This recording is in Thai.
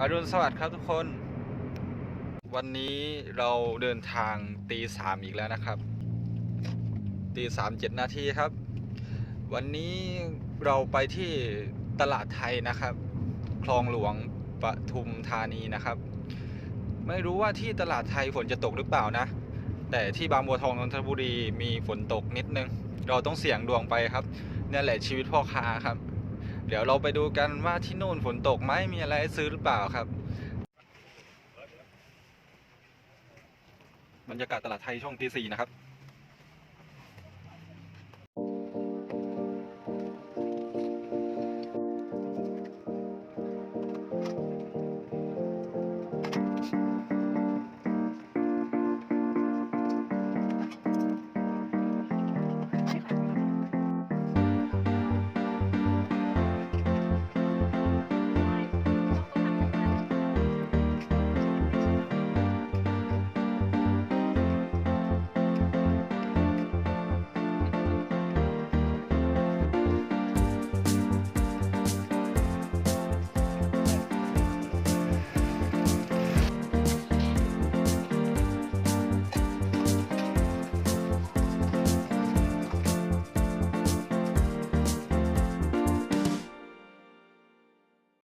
อรุณสวัสดิ์ครับทุกคน วันนี้เราเดินทางตีสามอีกแล้วนะครับ ตีสามเจ็ดนาทีครับ วันนี้เราไปที่ตลาดไทยนะครับ คลองหลวงปทุมธานีนะครับ ไม่รู้ว่าที่ตลาดไทยฝนจะตกหรือเปล่านะ แต่ที่บางบัวทองนนทบุรีมีฝนตกนิดนึง เราต้องเสี่ยงดวงไปครับนี่แหละชีวิตพ่อค้าครับ เดี๋ยวเราไปดูกันว่าที่โน่นฝนตกไหมมีอะไรซื้อหรือเปล่าครับบรรยากาศตลาดไทยช่วงที่สี่นะครับ